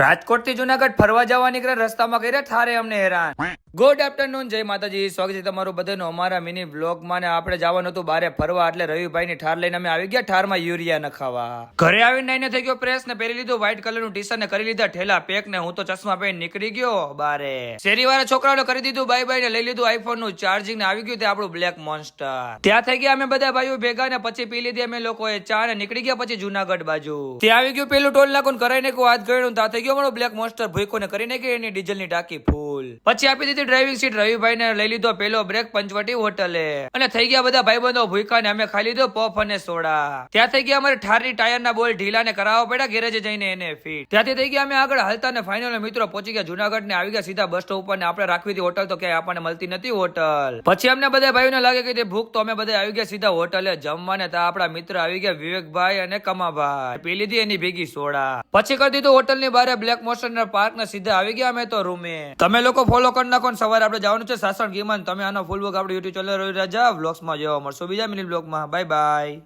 રાજકોટથી જુનાગઢ ફરવા જવા નીકળ્યા રસ્તામાં કર્યા થારે અમને હેરાન. ગુડ આફ્ટરનૂન જય માતાજી. સ્વાગત છે તમારું બધાનું અમારા મિની બ્લોગમાં ને આપણે જવાનું હતું બારે ફરવા, એટલે રવિભાઈ ની ઠાર લઈને અમે આવી ગયા ઠારમાં યુરિયા નખાવા. ઘરે આવીને નાઈને થઈ ગયો પ્રેસ ને પહેરી લીધું વ્હાઈટ કલરનું ટી શર્ટ ને કરી લીધા, ઠેલા પેક ને હું તો ચશ્મા પહેરી નીકળી ગયો બારે. શેરી વાળા છોકરાઓને કરી દીધું બાય બાય ને લઈ લીધું આઈફોનનું ચાર્જિંગ ને આવી ગયું તે આપણું બ્લેક મોન્સ્ટર ત્યાં થઈ ગયા અમે બધા ભાઈઓ ભેગા ને પછી પી લીધી અમે લોકોએ ચા ને નીકળી ગયા પછી જુનાગઢ બાજુ. ત્યાં આવી ગયું પેલું ટોલ નાખું કરાઈ નાખ્યું હાથ ગયું ત્યાં થઈ ગયો બ્લેક મોન્સ્ટર ભૂખો ને કરી નાખી એની ડીઝલની ટાંકી ફૂલ પછી આપી દીધી ડ્રાઇવિંગ સીટ રવિભાઈ ને લઈ લીધો પેલો બ્રેક પંચવટી હોટલે. અને થઈ ગયા બધા ભાઈબંધો ભૂકા ને અમે ખાઈ લીધો પફ અને સોડા. ત્યાં થઈ ગયા અમારે ઠારની ટાયર ના બોલ ઢીલા ને કરાવવા પડ્યા ગેરેજે જઈને એને ફીટ ત્યાંથી થઈ ગયા અમે આગળ હાલતા ને ફાઇનલ મિત્રો પહોંચી ગયા જુનાગઢ ને આવી ગયા સીધા બસ સ્ટોપ ઉપર ને આપણે રાખવી હતી હોટલ તો ક્યાંય આપણને મળતી નથી હોટલ. પછી અમને બધા ભાઈઓને લાગે કે ભૂખ તો અમે બધા આવી ગયા સીધા હોટલે જમવા ને ત્યાં આપણા મિત્ર આવી ગયા વિવેકભાઈ અને કમાભાઈ. પી લીધી એની ભેગી સોડા. પછી કરી દીધું હોટલની બારે બ્લેક મોશન પાર્ક ને સીધા આવી ગયા અમે તો રૂમે તમે લોકો ફોલો કરી નાખો ને સવારે આપણે જવાનું છે સાસણ ગીમન તમે આનો ફૂલ વર્ક આપણે યુટ્યુબ ચેનલ રાજા વ્લોગ્સમાં જોવા મળશો. બીજા મિનિટ બ્લોગમાં બાય બાય